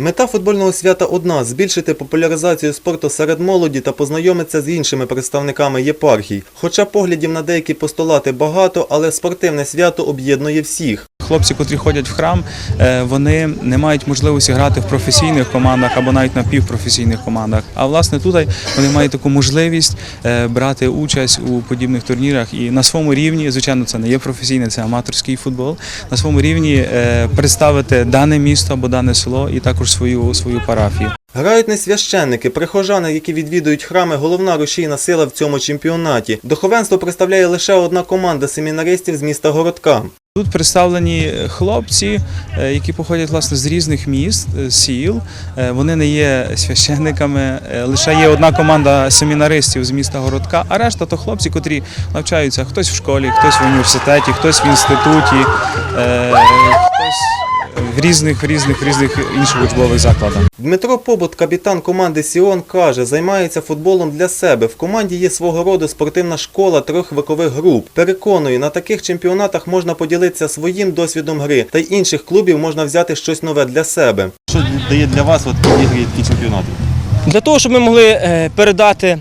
Мета футбольного свята одна збільшити популяризацію спорту серед молоді та познайомитися з іншими представниками єпархій. Хоча поглядів на деякі постулати багато, але спортивне свято об'єднує всіх. Хлопці, котрі ходять в храм, е, вони не мають можливості грати в професійних командах або навіть на півпрофесійних командах. А власне тут вони мають таку можливість е, брати участь у подібних турнірах і на своєму рівні, звичайно, це не є професійний, це аматорський футбол. На своєму рівні е, представити дане місто або дане село і також свою свою парафію. Грають не священники, прихожани, які відвідують храми, головна рушійна сила в цьому чемпіонаті. Духовенство представляє лише одна команда семінаристів з міста Городка. Тут представлені хлопці, е, які походять власне з різних міст, е, сіл. Е, Вони не є священниками. Лише є одна команда семінаристів з міста Городка, а решта то хлопці, котрі навчаються хтось в школі, хтось в університеті, хтось в інституті, хтось в різних, в різних, в різних інших учбових закладах. Дмитро Побут, капітан команди Сіон, каже, займається футболом для себе. В команді є свого роду спортивна школа трьох вікових груп. Переконую, на таких чемпіонатах можна поділитися своїм досвідом гри, та й інших клубів можна взяти щось нове для себе. Що дає для вас от такі ігри, такі чемпіонати? Для того, щоб ми могли е, передати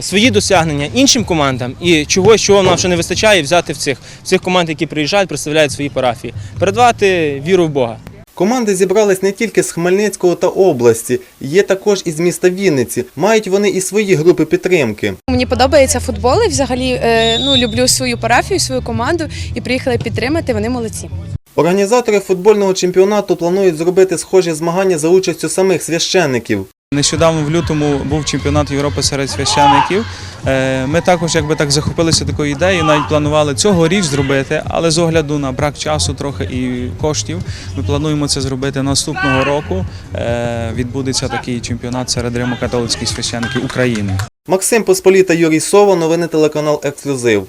свої досягнення іншим командам і чогось, чого нам ще не вистачає, взяти в цих, в цих команд, які приїжджають, представляють свої парафії, передавати віру в Бога. Команди зібрались не тільки з Хмельницького та області, є також із міста Вінниці. Мають вони і свої групи підтримки. Мені подобається футбол і взагалі е, ну, люблю свою парафію, свою команду і приїхали підтримати. Вони молодці. Організатори футбольного чемпіонату планують зробити схожі змагання за участю самих священників. Нещодавно в лютому був чемпіонат Європи серед священиків. Е, Ми також якби так захопилися такою ідеєю, навіть планували цьогоріч зробити, але з огляду на брак часу трохи і коштів, ми плануємо це зробити наступного року. Е, Відбудеться такий чемпіонат серед римо-католицьких священиків України. Максим Посполіта, Юрій Сова, новини телеканал Ексклюзив.